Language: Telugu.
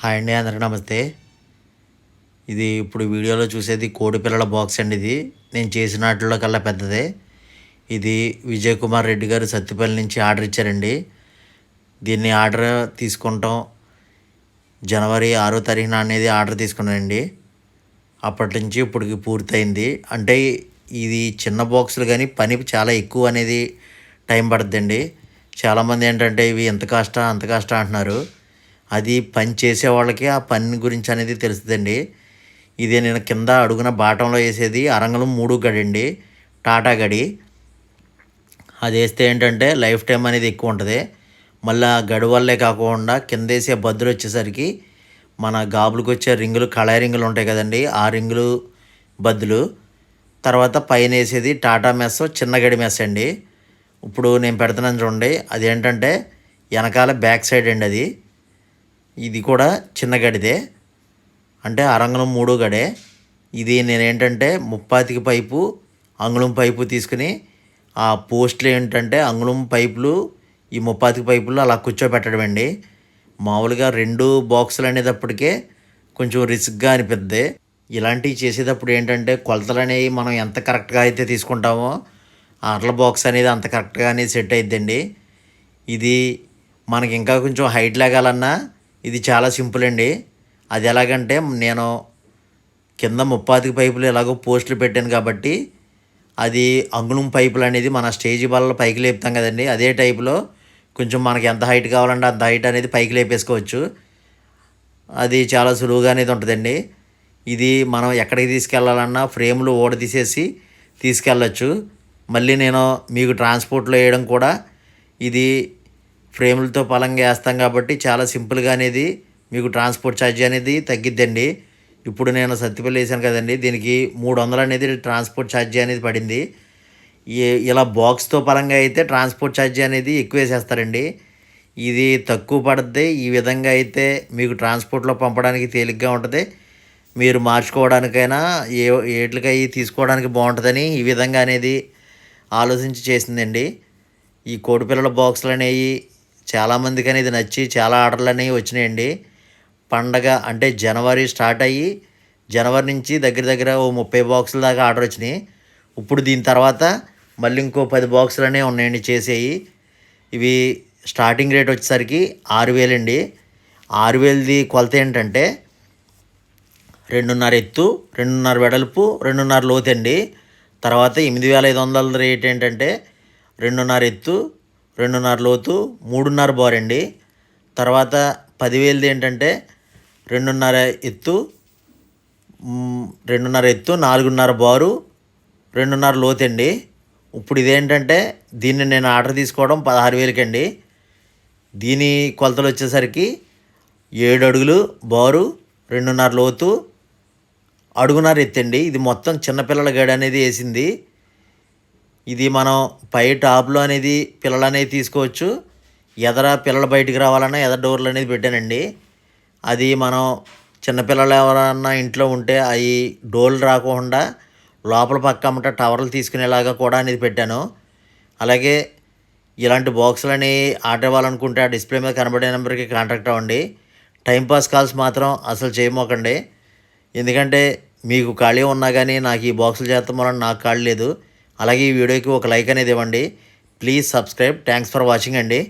హాయ్ అండి అందరికీ నమస్తే. ఇది ఇప్పుడు వీడియోలో చూసేది కోడి పిల్లల బాక్స్ అండి ఇది. నేను చేసిన వాటిలో కల్లా పెద్దదే. ఇది విజయ్ కుమార్ రెడ్డి గారు సత్తిపల్లి నుంచి ఆర్డర్ ఇచ్చారండి. దీన్ని ఆర్డర్ తీసుకుంటాం. జనవరి ఆరో తారీఖున అనేది ఆర్డర్ తీసుకున్నానండి. అప్పటి నుంచి ఇప్పటికి పూర్తయింది. అంటే ఇది చిన్న బాక్సులు కానీ పని చాలా ఎక్కువ అనేది టైం పడుతుందండి. చాలామంది ఏంటంటే ఇవి ఎంత కష్టం అంత కష్టం అంటున్నారు. అది పని చేసే వాళ్ళకి ఆ పని గురించి అనేది తెలుస్తుందండి. ఇది నేను కింద అడుగున బాటంలో వేసేది అరంగలం మూడు గడి అండి. టాటా గడి. అది వేస్తే ఏంటంటే లైఫ్ టైం అనేది ఎక్కువ ఉంటుంది. మళ్ళీ ఆ గడి వల్లే కాకుండా కింద వేసే బద్దులు వచ్చేసరికి మన గాబులకు వచ్చే రింగులు కళాయి రింగులు ఉంటాయి కదండి. ఆ రింగులు బద్దులు. తర్వాత పైన వేసేది టాటా మెస్ చిన్న గడి మెస్ అండి. ఇప్పుడు నేను పెడుతున్నాను చూడండి. అదేంటంటే వెనకాల బ్యాక్ సైడ్ అండి అది. ఇది కూడా చిన్న గడిదే. అంటే అరంగుళం మూడో గడే. ఇది నేనేంటంటే ముప్పాతికి పైపు అంగుళం పైపు తీసుకుని ఆ పోస్ట్లు ఏంటంటే అంగుళం పైపులు ఈ ముప్పాతికి పైపులు అలా కూర్చోబెట్టడం అండి మామూలుగా రెండు బాక్సులు అనేటప్పటికే కొంచెం రిస్క్గా అనిపిద్ది. ఇలాంటివి చేసేటప్పుడు ఏంటంటే కొలతలు అనేవి మనం ఎంత కరెక్ట్గా అయితే తీసుకుంటామో అట్ల బాక్స్ అనేది అంత కరెక్ట్గా అనేది సెట్ అయిద్దండి. ఇది మనకి ఇంకా కొంచెం హైట్ లాగాలన్నా ఇది చాలా సింపుల్ అండి. అది ఎలాగంటే నేను కింద ముప్పాతికి పైపులు ఎలాగో పోస్టులు పెట్టాను కాబట్టి అది అంగుళం పైపులు అనేది మన స్టేజీ బల్ల పైకి లేపుతాం కదండి. అదే టైపులో కొంచెం మనకి ఎంత హైట్ కావాలంటే అంత హైట్ అనేది పైకి లేపేసుకోవచ్చు. అది చాలా సులువుగా అనేది ఉంటుందండి. ఇది మనం ఎక్కడికి తీసుకెళ్ళాలన్నా ఫ్రేమ్లు ఓడ తీసేసి తీసుకెళ్ళచ్చు. మళ్ళీ నేను మీకు ట్రాన్స్పోర్ట్లో వేయడం కూడా ఇది ఫ్రేములతో పలంగా వేస్తాం కాబట్టి చాలా సింపుల్గా అనేది మీకు ట్రాన్స్పోర్ట్ ఛార్జ్ అనేది తగ్గిద్దండి. ఇప్పుడు నేను సత్తిపల్లి వేసాను కదండి దీనికి మూడు వందలు అనేది ట్రాన్స్పోర్ట్ ఛార్జీ అనేది పడింది. ఈ- ఇలా బాక్స్తో పరంగా అయితే ట్రాన్స్పోర్ట్ ఛార్జీ అనేది ఎక్కువ వేసేస్తారండి. ఇది తక్కువ పడుద్ది ఈ విధంగా అయితే మీకు ట్రాన్స్పోర్ట్లో పంపడానికి తేలిగ్గా ఉంటుంది. మీరు మార్చుకోవడానికైనా ఏ ఏట్లకై తీసుకోవడానికి బాగుంటుందని ఈ విధంగా అనేది ఆలోచించి చేసిందండి. ఈ కోడిపిల్లల బాక్సులు అనేవి చాలామందికి అనేది నచ్చి చాలా ఆర్డర్లు అనేవి వచ్చినాయండి. పండగ అంటే జనవరి స్టార్ట్ అయ్యి జనవరి నుంచి దగ్గర దగ్గర ఓ ముప్పై బాక్సుల దాకా ఆర్డర్ వచ్చినాయి. ఇప్పుడు దీని తర్వాత మళ్ళీ ఇంకో పది బాక్సులు అనేవి ఉన్నాయండి చేసేవి ఇవి స్టార్టింగ్ రేట్ వచ్చేసరికి ఆరు వేలండి. ఆరు వేలది కొలత ఏంటంటే రెండున్నర ఎత్తు రెండున్నర వెడల్పు రెండున్నర లోతండి తర్వాత ఎనిమిది వేల ఐదు వందల రేట్ ఏంటంటే రెండున్నర ఎత్తు రెండున్నర లోతు మూడున్నర బోరండి. అండి తర్వాత పదివేలది ఏంటంటే రెండున్నర ఎత్తు రెండున్నర ఎత్తు నాలుగున్నర బారు రెండున్నర లోతు అండి ఇప్పుడు ఇదేంటంటే దీన్ని నేను ఆర్డర్ తీసుకోవడం పదహారు వేలకండి. దీని కొలతలు వచ్చేసరికి ఏడు అడుగులు బారు రెండున్నర లోతు అడుగున్నర ఎత్తండి. ఇది మొత్తం చిన్నపిల్లల గడి అనేది వేసింది. ఇది మనం పై టాప్లో అనేది పిల్లలు అనేది తీసుకోవచ్చు. ఎదర పిల్లలు బయటికి రావాలన్నా ఎదర డోర్లు అనేది పెట్టానండి. అది మనం చిన్నపిల్లలు ఎవరన్నా ఇంట్లో ఉంటే అవి డోర్లు రాకుండా లోపల పక్క అమ్మట టవర్లు తీసుకునేలాగా కూడా అనేది పెట్టాను. అలాగే ఇలాంటి బాక్సులని ఆర్డర్ ఇవ్వాలనుకుంటే ఆ డిస్ప్లే మీద కనబడే నెంబర్కి కాంటాక్ట్ అవ్వండి. టైంపాస్ కాల్స్ మాత్రం అసలు చేయమోకండి. ఎందుకంటే మీకు ఖాళీ ఉన్నా కానీ నాకు ఈ బాక్సులు చేస్తాం వలన నాకు ఖాళీ లేదు. అలాగే ఈ వీడియోకి ఒక లైక్ అనేది ఇవ్వండి. Please subscribe thanks for watching అండి.